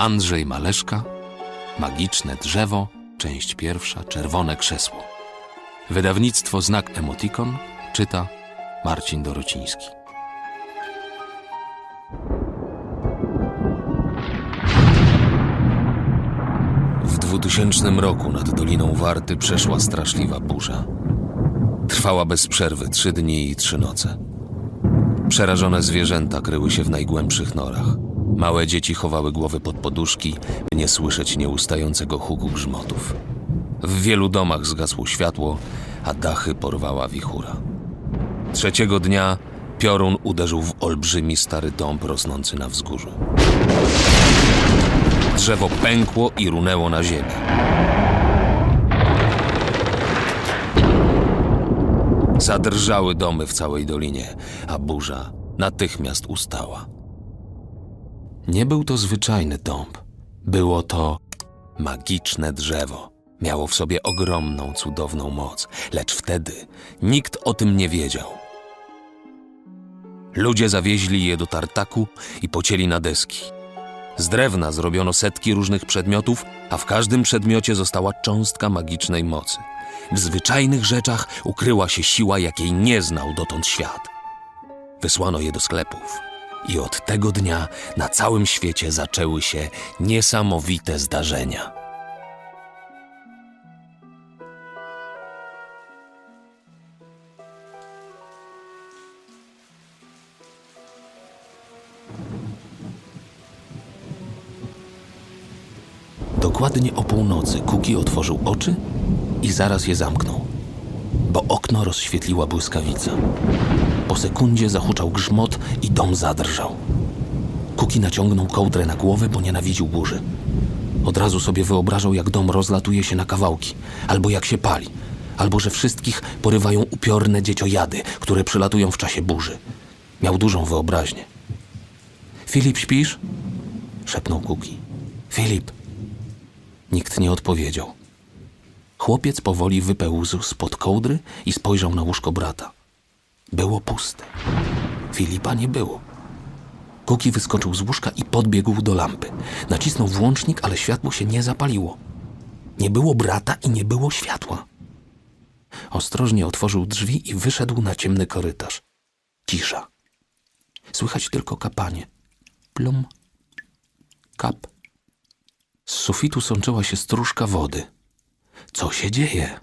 Andrzej Maleszka, Magiczne drzewo, część pierwsza, Czerwone krzesło. Wydawnictwo Znak Emotikon czyta Marcin Dorociński. W 2000 roku nad Doliną Warty przeszła straszliwa burza. Trwała bez przerwy trzy dni i trzy noce. Przerażone zwierzęta kryły się w najgłębszych norach. Małe dzieci chowały głowy pod poduszki, by nie słyszeć nieustającego huku grzmotów. W wielu domach zgasło światło, a dachy porwała wichura. Trzeciego dnia piorun uderzył w olbrzymi stary dąb rosnący na wzgórzu. Drzewo pękło i runęło na ziemię. Zadrżały domy w całej dolinie, a burza natychmiast ustała. Nie był to zwyczajny dąb. Było to magiczne drzewo. Miało w sobie ogromną, cudowną moc, lecz wtedy nikt o tym nie wiedział. Ludzie zawieźli je do tartaku i pocięli na deski. Z drewna zrobiono setki różnych przedmiotów, a w każdym przedmiocie została cząstka magicznej mocy. W zwyczajnych rzeczach ukryła się siła, jakiej nie znał dotąd świat. Wysłano je do sklepów. I od tego dnia na całym świecie zaczęły się niesamowite zdarzenia. Dokładnie o północy Kuki otworzył oczy i zaraz je zamknął, bo okno rozświetliła błyskawica. Po sekundzie zahuczał grzmot i dom zadrżał. Kuki naciągnął kołdrę na głowę, bo nienawidził burzy. Od razu sobie wyobrażał, jak dom rozlatuje się na kawałki, albo jak się pali, albo że wszystkich porywają upiorne dzieciojady, które przylatują w czasie burzy. Miał dużą wyobraźnię. Filip, śpisz? szepnął Kuki. Filip. Nikt nie odpowiedział. Chłopiec powoli wypełzł spod kołdry i spojrzał na łóżko brata. Było puste. Filipa nie było. Kuki wyskoczył z łóżka i podbiegł do lampy. Nacisnął włącznik, ale światło się nie zapaliło. Nie było brata i nie było światła. Ostrożnie otworzył drzwi i wyszedł na ciemny korytarz. Cisza. Słychać tylko kapanie. Plum. Kap. Z sufitu sączyła się stróżka wody. Co się dzieje?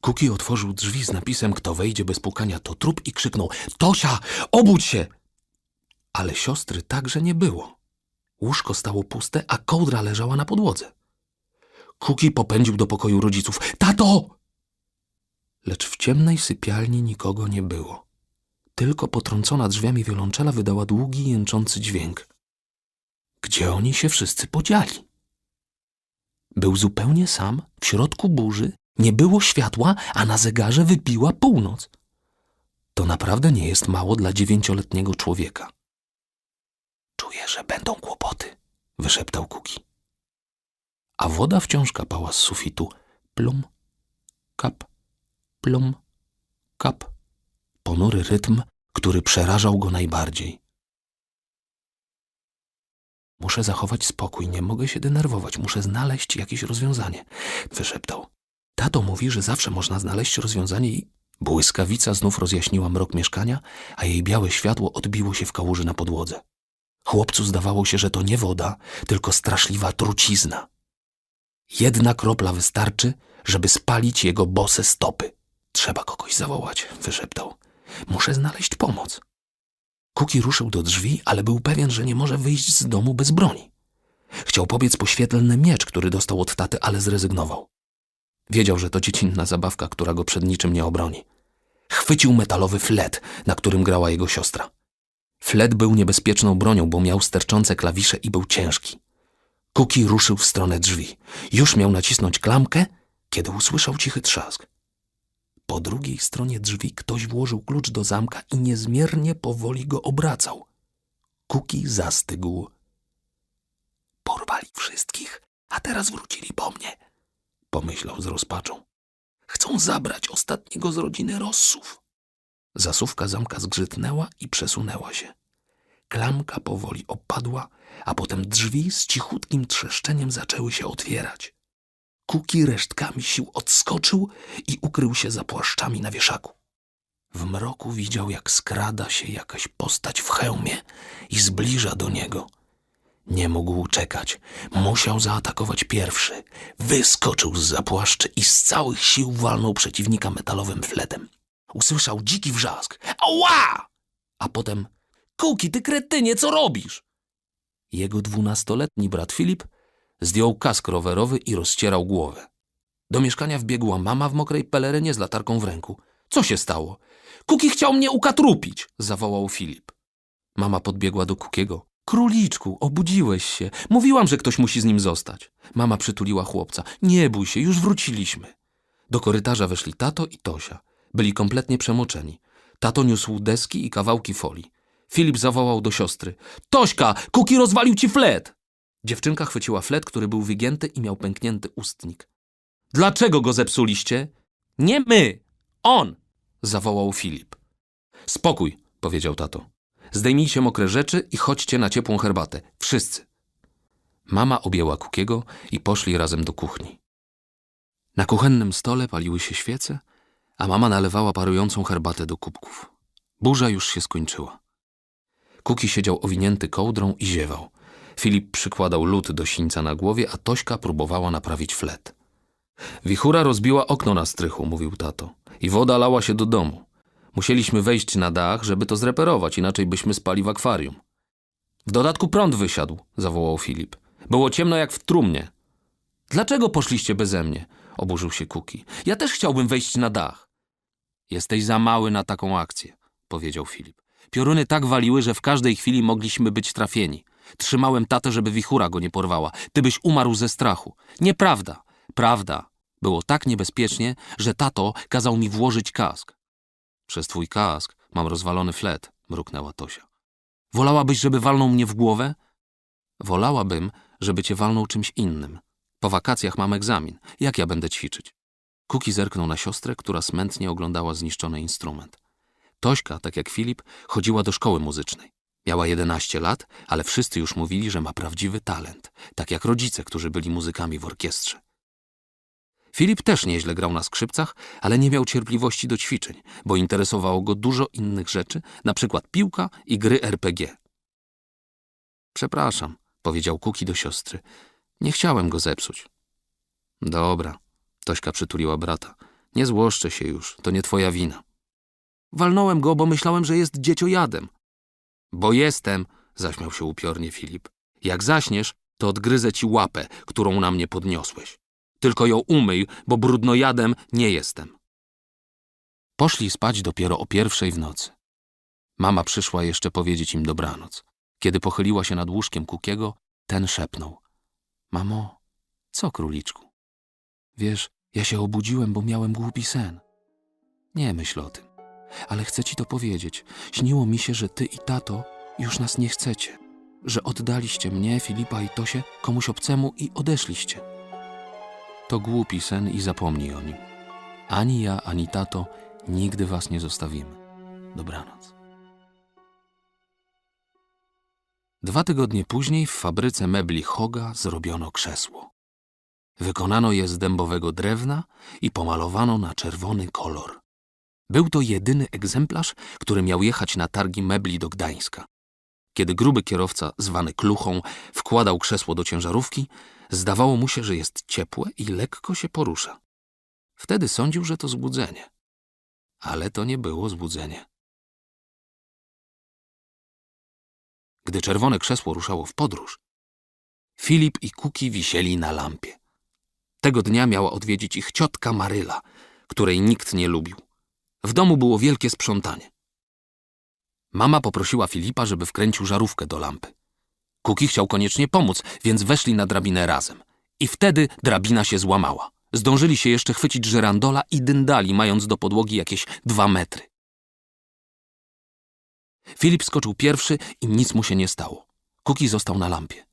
Kuki otworzył drzwi z napisem Kto wejdzie bez pukania to trup i krzyknął Tosia, obudź się! Ale siostry także nie było. Łóżko stało puste, a kołdra leżała na podłodze. Kuki popędził do pokoju rodziców. Tato! Lecz w ciemnej sypialni nikogo nie było. Tylko potrącona drzwiami wiolonczela wydała długi, jęczący dźwięk. Gdzie oni się wszyscy podzieli? Był zupełnie sam, w środku burzy, nie było światła, a na zegarze wybiła północ. To naprawdę nie jest mało dla dziewięcioletniego człowieka. Czuję, że będą kłopoty, wyszeptał Kuki. A woda wciąż kapała z sufitu. Plum, kap, plum, kap. Ponury rytm, który przerażał go najbardziej. Muszę zachować spokój, nie mogę się denerwować, muszę znaleźć jakieś rozwiązanie, wyszeptał. Tato mówi, że zawsze można znaleźć rozwiązanie i... Błyskawica znów rozjaśniła mrok mieszkania, a jej białe światło odbiło się w kałuży na podłodze. Chłopcu zdawało się, że to nie woda, tylko straszliwa trucizna. Jedna kropla wystarczy, żeby spalić jego bose stopy. Trzeba kogoś zawołać, wyszeptał. Muszę znaleźć pomoc. Kuki ruszył do drzwi, ale był pewien, że nie może wyjść z domu bez broni. Chciał pobiec po świetlny miecz, który dostał od taty, ale zrezygnował. Wiedział, że to dziecinna zabawka, która go przed niczym nie obroni. Chwycił metalowy flet, na którym grała jego siostra. Flet był niebezpieczną bronią, bo miał sterczące klawisze i był ciężki. Kuki ruszył w stronę drzwi. Już miał nacisnąć klamkę, kiedy usłyszał cichy trzask. Po drugiej stronie drzwi ktoś włożył klucz do zamka i niezmiernie powoli go obracał. Kuki zastygł. Porwali wszystkich, a teraz wrócili po mnie, pomyślał z rozpaczą. Chcą zabrać ostatniego z rodziny Rossów. Zasówka zamka zgrzytnęła i przesunęła się. Klamka powoli opadła, a potem drzwi z cichutkim trzeszczeniem zaczęły się otwierać. Kuki resztkami sił odskoczył i ukrył się za płaszczami na wieszaku. W mroku widział, jak skrada się jakaś postać w hełmie i zbliża do niego. Nie mógł czekać. Musiał zaatakować pierwszy. Wyskoczył z zapłaszczy i z całych sił walnął przeciwnika metalowym fletem. Usłyszał dziki wrzask. Ała! A potem Kuki, ty kretynie, co robisz? Jego dwunastoletni brat Filip zdjął kask rowerowy i rozcierał głowę. Do mieszkania wbiegła mama w mokrej pelerynie z latarką w ręku. Co się stało? Kuki chciał mnie ukatrupić, zawołał Filip. Mama podbiegła do Kukiego. Króliczku, obudziłeś się. Mówiłam, że ktoś musi z nim zostać. Mama przytuliła chłopca. Nie bój się, już wróciliśmy. Do korytarza weszli tato i Tosia. Byli kompletnie przemoczeni. Tato niósł deski i kawałki folii. Filip zawołał do siostry. Tośka, Kuki rozwalił ci flet! Dziewczynka chwyciła flet, który był wygięty i miał pęknięty ustnik. Dlaczego go zepsuliście? Nie my, on! zawołał Filip. Spokój, powiedział tato. Zdejmijcie mokre rzeczy i chodźcie na ciepłą herbatę. Wszyscy. Mama objęła Kukiego i poszli razem do kuchni. Na kuchennym stole paliły się świece, a mama nalewała parującą herbatę do kubków. Burza już się skończyła. Kuki siedział owinięty kołdrą i ziewał. Filip przykładał lód do sińca na głowie, a Tośka próbowała naprawić flet. Wichura rozbiła okno na strychu, mówił tato, i woda lała się do domu. Musieliśmy wejść na dach, żeby to zreperować, inaczej byśmy spali w akwarium. W dodatku prąd wysiadł, zawołał Filip. Było ciemno jak w trumnie. Dlaczego poszliście beze mnie? oburzył się Kuki. Ja też chciałbym wejść na dach. Jesteś za mały na taką akcję, powiedział Filip. Pioruny tak waliły, że w każdej chwili mogliśmy być trafieni. Trzymałem tatę, żeby wichura go nie porwała. Ty byś umarł ze strachu. Nieprawda. Prawda. Było tak niebezpiecznie, że tato kazał mi włożyć kask. Przez twój kask mam rozwalony flet, mruknęła Tosia. Wolałabyś, żeby walnął mnie w głowę? Wolałabym, żeby cię walnął czymś innym. Po wakacjach mam egzamin. Jak ja będę ćwiczyć? Kuki zerknął na siostrę, która smętnie oglądała zniszczony instrument. Tośka, tak jak Filip, chodziła do szkoły muzycznej. Miała 11 lat, ale wszyscy już mówili, że ma prawdziwy talent, tak jak rodzice, którzy byli muzykami w orkiestrze. Filip też nieźle grał na skrzypcach, ale nie miał cierpliwości do ćwiczeń, bo interesowało go dużo innych rzeczy, na przykład piłka i gry RPG. Przepraszam, powiedział Kuki do siostry. Nie chciałem go zepsuć. Dobra, Tośka przytuliła brata. Nie złoszczę się już, to nie twoja wina. Walnąłem go, bo myślałem, że jest dzieciojadem. Bo jestem, zaśmiał się upiornie Filip. Jak zaśniesz, to odgryzę ci łapę, którą na mnie podniosłeś. Tylko ją umyj, bo brudnojadem nie jestem. Poszli spać dopiero o pierwszej w nocy. Mama przyszła jeszcze powiedzieć im dobranoc. Kiedy pochyliła się nad łóżkiem Kukiego, ten szepnął. Mamo, co króliczku? Wiesz, ja się obudziłem, bo miałem głupi sen. Nie myśl o tym, ale chcę ci to powiedzieć. Śniło mi się, że ty i tato już nas nie chcecie. Że oddaliście mnie, Filipa i Tosię komuś obcemu i odeszliście. To głupi sen i zapomnij o nim. Ani ja, ani tato nigdy was nie zostawimy. Dobranoc. Dwa tygodnie później w fabryce mebli Hoga zrobiono krzesło. Wykonano je z dębowego drewna i pomalowano na czerwony kolor. Był to jedyny egzemplarz, który miał jechać na targi mebli do Gdańska. Kiedy gruby kierowca, zwany Kluchą, wkładał krzesło do ciężarówki, zdawało mu się, że jest ciepłe i lekko się porusza. Wtedy sądził, że to zbudzenie. Ale to nie było zbudzenie. Gdy czerwone krzesło ruszało w podróż, Filip i Kuki wisieli na lampie. Tego dnia miała odwiedzić ich ciotka Maryla, której nikt nie lubił. W domu było wielkie sprzątanie. Mama poprosiła Filipa, żeby wkręcił żarówkę do lampy. Kuki chciał koniecznie pomóc, więc weszli na drabinę razem. I wtedy drabina się złamała. Zdążyli się jeszcze chwycić żyrandola i dyndali, mając do podłogi jakieś dwa metry. Filip skoczył pierwszy i nic mu się nie stało. Kuki został na lampie.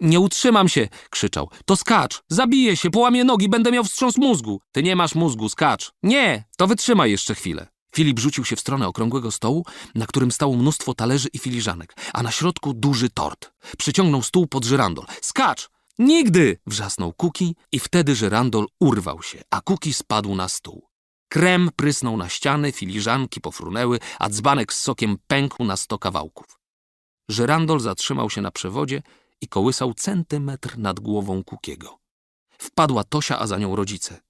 Nie utrzymam się, krzyczał. To skacz, zabiję się, połamię nogi, będę miał wstrząs mózgu. Ty nie masz mózgu, skacz. Nie, to wytrzymaj jeszcze chwilę. Filip rzucił się w stronę okrągłego stołu, na którym stało mnóstwo talerzy i filiżanek, a na środku duży tort. Przyciągnął stół pod żyrandol. Skacz! Nigdy! wrzasnął Kuki i wtedy żyrandol urwał się, a Kuki spadł na stół. Krem prysnął na ściany, filiżanki pofrunęły, a dzbanek z sokiem pękł na sto kawałków. Żyrandol zatrzymał się na przewodzie i kołysał centymetr nad głową Kukiego. Wpadła Tosia, a za nią rodzice.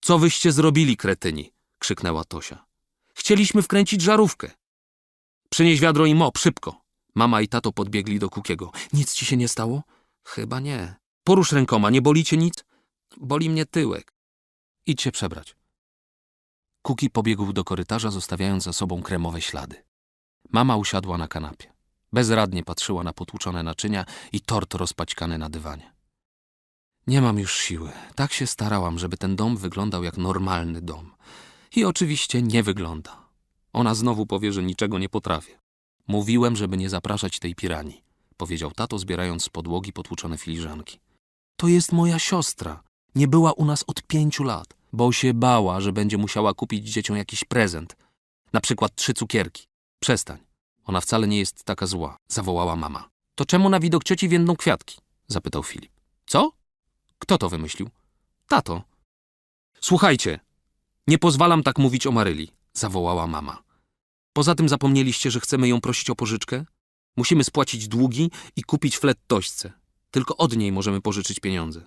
Co wyście zrobili, kretyni? krzyknęła Tosia. Chcieliśmy wkręcić żarówkę. Przynieś wiadro i mop, szybko. Mama i tato podbiegli do Kukiego. Nic ci się nie stało? Chyba nie. Porusz rękoma, nie boli cię nic? Boli mnie tyłek. Idź się przebrać. Kuki pobiegł do korytarza, zostawiając za sobą kremowe ślady. Mama usiadła na kanapie. Bezradnie patrzyła na potłuczone naczynia i tort rozpaćkany na dywanie. Nie mam już siły. Tak się starałam, żeby ten dom wyglądał jak normalny dom. I oczywiście nie wygląda. Ona znowu powie, że niczego nie potrafię. Mówiłem, żeby nie zapraszać tej piranii, powiedział tato, zbierając z podłogi potłuczone filiżanki. To jest moja siostra. Nie była u nas od pięciu lat, bo się bała, że będzie musiała kupić dzieciom jakiś prezent. Na przykład trzy cukierki. Przestań. Ona wcale nie jest taka zła, zawołała mama. To czemu na widok cioci więdną kwiatki? zapytał Filip. Co? Kto to wymyślił? Tato. Słuchajcie, nie pozwalam tak mówić o Maryli, zawołała mama. Poza tym zapomnieliście, że chcemy ją prosić o pożyczkę? Musimy spłacić długi i kupić flet tośce. Tylko od niej możemy pożyczyć pieniądze.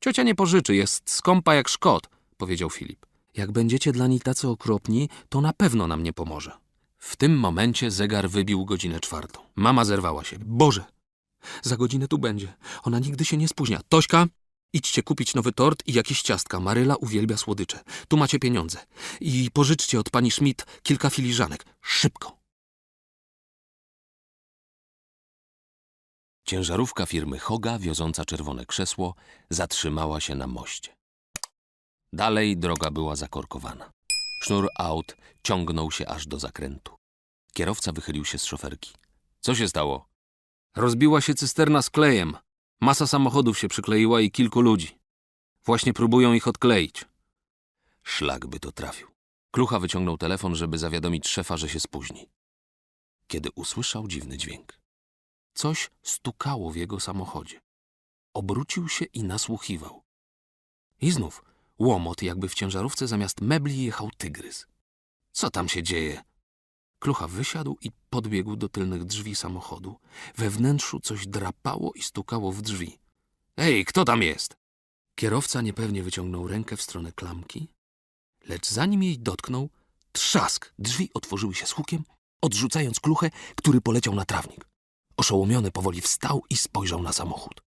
Ciocia nie pożyczy, jest skąpa jak szkot, powiedział Filip. Jak będziecie dla niej tacy okropni, to na pewno nam nie pomoże. W tym momencie zegar wybił godzinę czwartą. Mama zerwała się. Boże, za godzinę tu będzie. Ona nigdy się nie spóźnia. Tośka, idźcie kupić nowy tort i jakieś ciastka. Maryla uwielbia słodycze. Tu macie pieniądze. I pożyczcie od pani Schmidt kilka filiżanek. Szybko. Ciężarówka firmy Hoga, wioząca czerwone krzesło, zatrzymała się na moście. Dalej droga była zakorkowana. Sznur aut ciągnął się aż do zakrętu. Kierowca wychylił się z szoferki. Co się stało? Rozbiła się cysterna z klejem. Masa samochodów się przykleiła i kilku ludzi. Właśnie próbują ich odkleić. Szlak by to trafił. Klucha wyciągnął telefon, żeby zawiadomić szefa, że się spóźni. Kiedy usłyszał dziwny dźwięk. Coś stukało w jego samochodzie. Obrócił się i nasłuchiwał. I znów łomot, jakby w ciężarówce zamiast mebli jechał tygrys. Co tam się dzieje? Klucha wysiadł i podbiegł do tylnych drzwi samochodu. We wnętrzu coś drapało i stukało w drzwi. Ej, kto tam jest? Kierowca niepewnie wyciągnął rękę w stronę klamki, lecz zanim jej dotknął, trzask! Drzwi otworzyły się z hukiem, odrzucając kluchę, który poleciał na trawnik. Oszołomiony powoli wstał i spojrzał na samochód.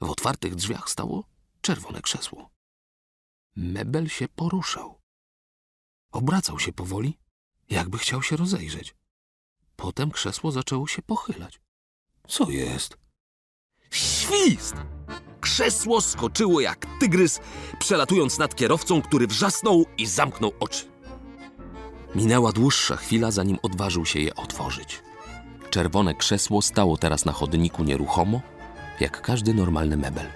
W otwartych drzwiach stało czerwone krzesło. Mebel się poruszał. Obracał się powoli, jakby chciał się rozejrzeć. Potem krzesło zaczęło się pochylać. Co jest? Świst! Krzesło skoczyło jak tygrys, przelatując nad kierowcą, który wrzasnął i zamknął oczy. Minęła dłuższa chwila, zanim odważył się je otworzyć. Czerwone krzesło stało teraz na chodniku nieruchomo, jak każdy normalny mebel.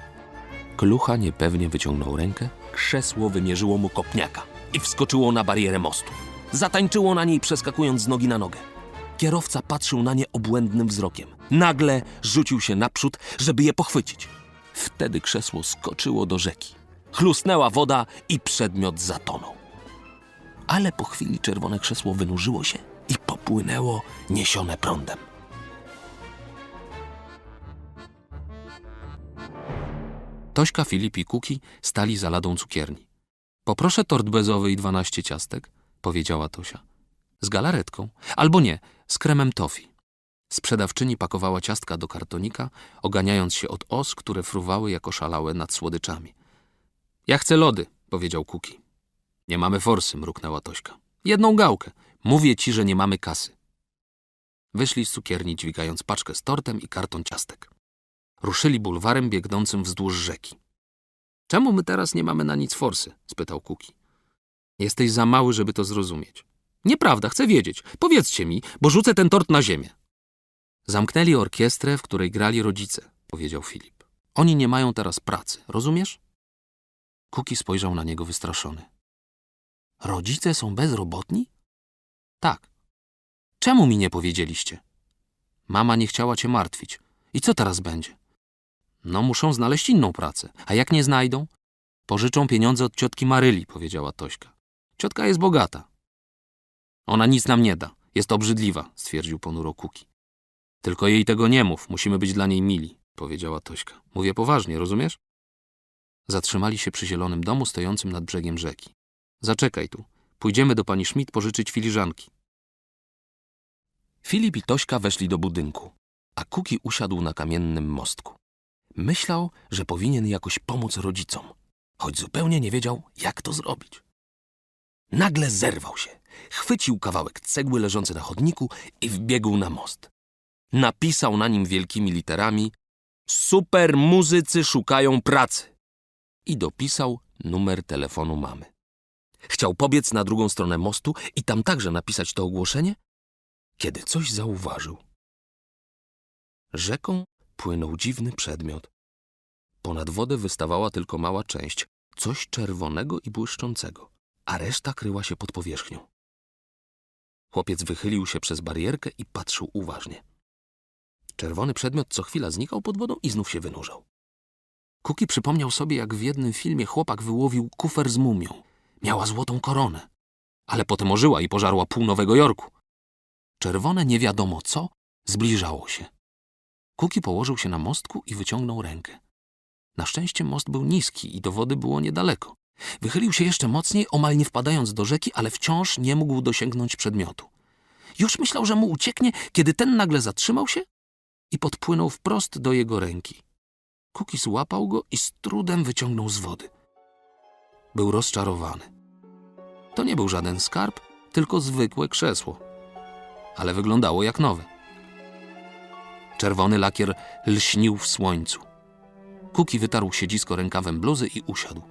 Klucha niepewnie wyciągnął rękę, krzesło wymierzyło mu kopniaka i wskoczyło na barierę mostu. Zatańczyło na niej, przeskakując z nogi na nogę. Kierowca patrzył na nie obłędnym wzrokiem. Nagle rzucił się naprzód, żeby je pochwycić. Wtedy krzesło skoczyło do rzeki. Chlusnęła woda i przedmiot zatonął. Ale po chwili czerwone krzesło wynurzyło się i popłynęło niesione prądem. Tośka, Filip i Kuki stali za ladą cukierni. Poproszę tort bezowy i dwanaście ciastek, powiedziała Tosia. Z galaretką, albo nie, z kremem tofi. Sprzedawczyni pakowała ciastka do kartonika, oganiając się od os, które fruwały jako szalałe nad słodyczami. Ja chcę lody, powiedział Kuki. Nie mamy forsy, mruknęła Tośka. Jedną gałkę. Mówię ci, że nie mamy kasy. Wyszli z cukierni, dźwigając paczkę z tortem i karton ciastek. Ruszyli bulwarem biegnącym wzdłuż rzeki. Czemu my teraz nie mamy na nic forsy? spytał Kuki. Jesteś za mały, żeby to zrozumieć. Nieprawda, chcę wiedzieć. Powiedzcie mi, bo rzucę ten tort na ziemię. Zamknęli orkiestrę, w której grali rodzice, powiedział Filip. Oni nie mają teraz pracy, rozumiesz? Kuki spojrzał na niego wystraszony. Rodzice są bezrobotni? Tak. Czemu mi nie powiedzieliście? Mama nie chciała cię martwić. I co teraz będzie? No, muszą znaleźć inną pracę. A jak nie znajdą? Pożyczą pieniądze od ciotki Maryli, powiedziała Tośka. Ciotka jest bogata. Ona nic nam nie da. Jest obrzydliwa, stwierdził ponuro Kuki. Tylko jej tego nie mów, musimy być dla niej mili, powiedziała Tośka. Mówię poważnie, rozumiesz? Zatrzymali się przy zielonym domu stojącym nad brzegiem rzeki. Zaczekaj tu. Pójdziemy do pani Schmidt pożyczyć filiżanki. Filip i Tośka weszli do budynku, a Kuki usiadł na kamiennym mostku. Myślał, że powinien jakoś pomóc rodzicom, choć zupełnie nie wiedział, jak to zrobić. Nagle zerwał się, chwycił kawałek cegły leżący na chodniku i wbiegł na most. Napisał na nim wielkimi literami Super muzycy szukają pracy i dopisał numer telefonu mamy. Chciał pobiec na drugą stronę mostu i tam także napisać to ogłoszenie, kiedy coś zauważył. Rzeką płynął dziwny przedmiot. Ponad wodę wystawała tylko mała część, coś czerwonego i błyszczącego, a reszta kryła się pod powierzchnią. Chłopiec wychylił się przez barierkę i patrzył uważnie. Czerwony przedmiot co chwila znikał pod wodą i znów się wynurzał. Kuki przypomniał sobie, jak w jednym filmie chłopak wyłowił kufer z mumią. Miała złotą koronę, ale potem ożyła i pożarła pół Nowego Jorku. Czerwone nie wiadomo co zbliżało się. Kuki położył się na mostku i wyciągnął rękę. Na szczęście most był niski i do wody było niedaleko. Wychylił się jeszcze mocniej, omal nie wpadając do rzeki, ale wciąż nie mógł dosięgnąć przedmiotu. Już myślał, że mu ucieknie, kiedy ten nagle zatrzymał się i podpłynął wprost do jego ręki. Kuki złapał go i z trudem wyciągnął z wody. Był rozczarowany. To nie był żaden skarb, tylko zwykłe krzesło. Ale wyglądało jak nowe. Czerwony lakier lśnił w słońcu. Kuki wytarł siedzisko rękawem bluzy i usiadł.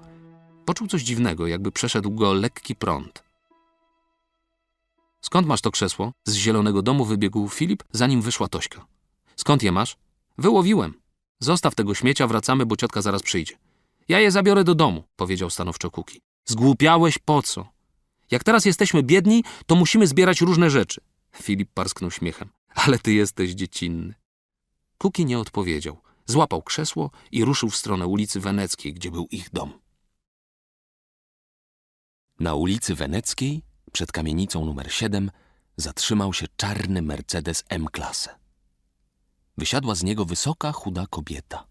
Poczuł coś dziwnego, jakby przeszedł go lekki prąd. Skąd masz to krzesło? Z zielonego domu wybiegł Filip, zanim wyszła Tośka. Skąd je masz? Wyłowiłem. Zostaw tego śmiecia, wracamy, bo ciotka zaraz przyjdzie. Ja je zabiorę do domu, powiedział stanowczo Kuki. Zgłupiałeś po co? Jak teraz jesteśmy biedni, to musimy zbierać różne rzeczy. Filip parsknął śmiechem. Ale ty jesteś dziecinny. Kuki nie odpowiedział. Złapał krzesło i ruszył w stronę ulicy Weneckiej, gdzie był ich dom. Na ulicy Weneckiej, przed kamienicą numer 7, zatrzymał się czarny Mercedes M-klasę. Wysiadła z niego wysoka, chuda kobieta.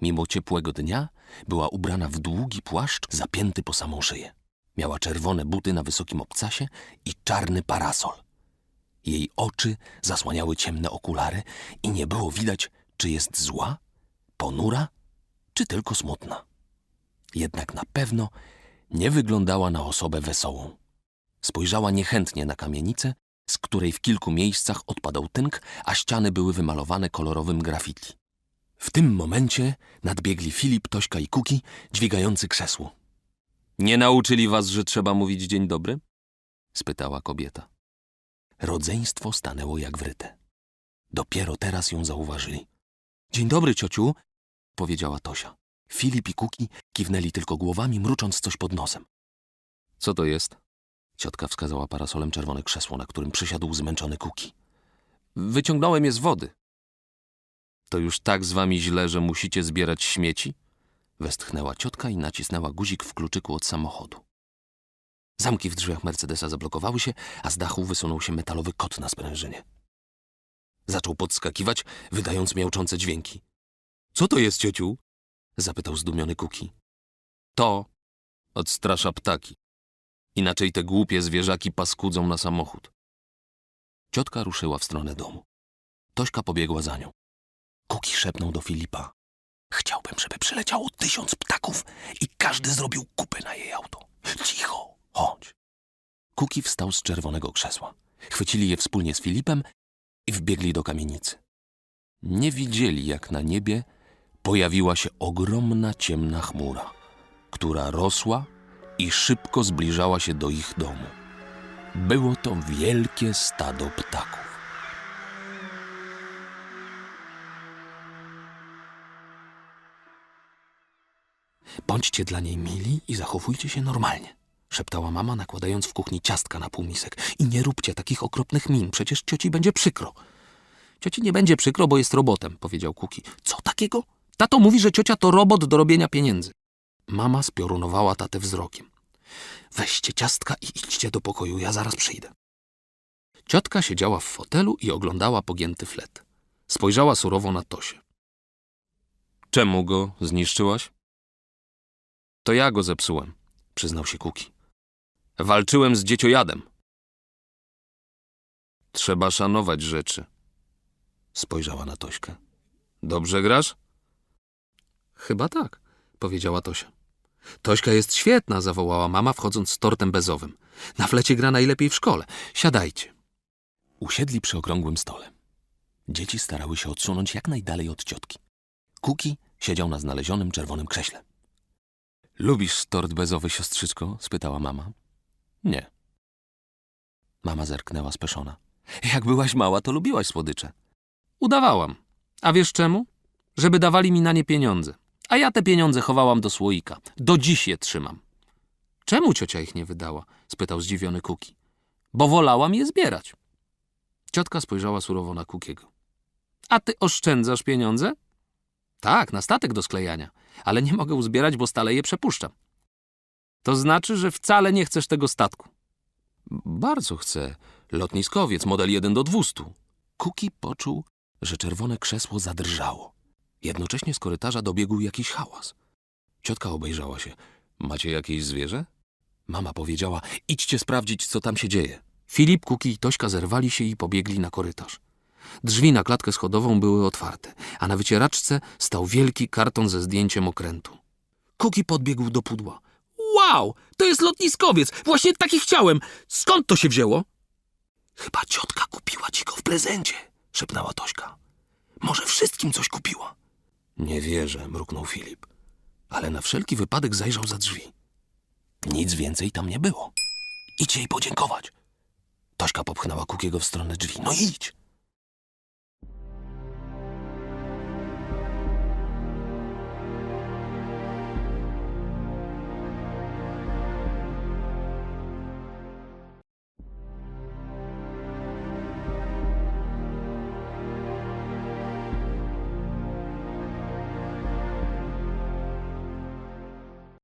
Mimo ciepłego dnia była ubrana w długi płaszcz zapięty po samą szyję. Miała czerwone buty na wysokim obcasie i czarny parasol. Jej oczy zasłaniały ciemne okulary i nie było widać, czy jest zła, ponura, czy tylko smutna. Jednak na pewno nie wyglądała na osobę wesołą. Spojrzała niechętnie na kamienicę, z której w kilku miejscach odpadał tynk, a ściany były wymalowane kolorowym graffiti. W tym momencie nadbiegli Filip, Tośka i Kuki, dźwigający krzesło. Nie nauczyli was, że trzeba mówić dzień dobry? spytała kobieta. Rodzeństwo stanęło jak wryte. Dopiero teraz ją zauważyli. Dzień dobry, ciociu, powiedziała Tosia. Filip i Kuki kiwnęli tylko głowami, mrucząc coś pod nosem. Co to jest? Ciotka wskazała parasolem czerwone krzesło, na którym przysiadł zmęczony Kuki. Wyciągnąłem je z wody. To już tak z wami źle, że musicie zbierać śmieci? Westchnęła ciotka i nacisnęła guzik w kluczyku od samochodu. Zamki w drzwiach Mercedesa zablokowały się, a z dachu wysunął się metalowy kot na sprężynie. Zaczął podskakiwać, wydając miauczące dźwięki. Co to jest, ciociu? Zapytał zdumiony Kuki. To odstrasza ptaki. Inaczej te głupie zwierzaki paskudzą na samochód. Ciotka ruszyła w stronę domu. Tośka pobiegła za nią. Kuki szepnął do Filipa. Chciałbym, żeby przyleciało tysiąc ptaków i każdy zrobił kupę na jej auto. Cicho, chodź. Kuki wstał z czerwonego krzesła. Chwycili je wspólnie z Filipem i wbiegli do kamienicy. Nie widzieli, jak na niebie pojawiła się ogromna ciemna chmura, która rosła i szybko zbliżała się do ich domu. Było to wielkie stado ptaków. Bądźcie dla niej mili i zachowujcie się normalnie, szeptała mama, nakładając w kuchni ciastka na półmisek. I nie róbcie takich okropnych min, przecież cioci będzie przykro. Cioci nie będzie przykro, bo jest robotem, powiedział Kuki. Co takiego? Tato mówi, że ciocia to robot do robienia pieniędzy. Mama spiorunowała tatę wzrokiem. Weźcie ciastka i idźcie do pokoju, ja zaraz przyjdę. Ciotka siedziała w fotelu i oglądała pogięty flet. Spojrzała surowo na Tosię. Czemu go zniszczyłaś? To ja go zepsułem, przyznał się Kuki. Walczyłem z dzieciojadem. Trzeba szanować rzeczy. Spojrzała na Tośkę. Dobrze grasz? Chyba tak, powiedziała Tosia. Tośka jest świetna, zawołała mama, wchodząc z tortem bezowym. Na flecie gra najlepiej w szkole. Siadajcie. Usiedli przy okrągłym stole. Dzieci starały się odsunąć jak najdalej od ciotki. Kuki siedział na znalezionym czerwonym krześle. Lubisz tort bezowy, siostrzyczko? spytała mama. Nie. Mama zerknęła speszona. Jak byłaś mała, to lubiłaś słodycze. Udawałam. A wiesz czemu? Żeby dawali mi na nie pieniądze. A ja te pieniądze chowałam do słoika. Do dziś je trzymam. Czemu ciocia ich nie wydała? spytał zdziwiony Kuki. Bo wolałam je zbierać. Ciotka spojrzała surowo na Kukiego. A ty oszczędzasz pieniądze? Tak, na statek do sklejania, ale nie mogę uzbierać, bo stale je przepuszczam. To znaczy, że wcale nie chcesz tego statku. Bardzo chcę. Lotniskowiec, model 1 do 200. Kuki poczuł, że czerwone krzesło zadrżało. Jednocześnie z korytarza dobiegł jakiś hałas. Ciotka obejrzała się. Macie jakieś zwierzę? Mama powiedziała, idźcie sprawdzić, co tam się dzieje. Filip, Kuki i Tośka zerwali się i pobiegli na korytarz. Drzwi na klatkę schodową były otwarte, a na wycieraczce stał wielki karton ze zdjęciem okrętu. Kuki podbiegł do pudła. Wow, to jest lotniskowiec! Właśnie taki chciałem! Skąd to się wzięło? Chyba ciotka kupiła ci go w prezencie, szepnęła Tośka. Może wszystkim coś kupiła. Nie wierzę, mruknął Filip. Ale na wszelki wypadek zajrzał za drzwi. Nic więcej tam nie było. Idź jej podziękować. Tośka popchnęła Kukiego w stronę drzwi. No idź.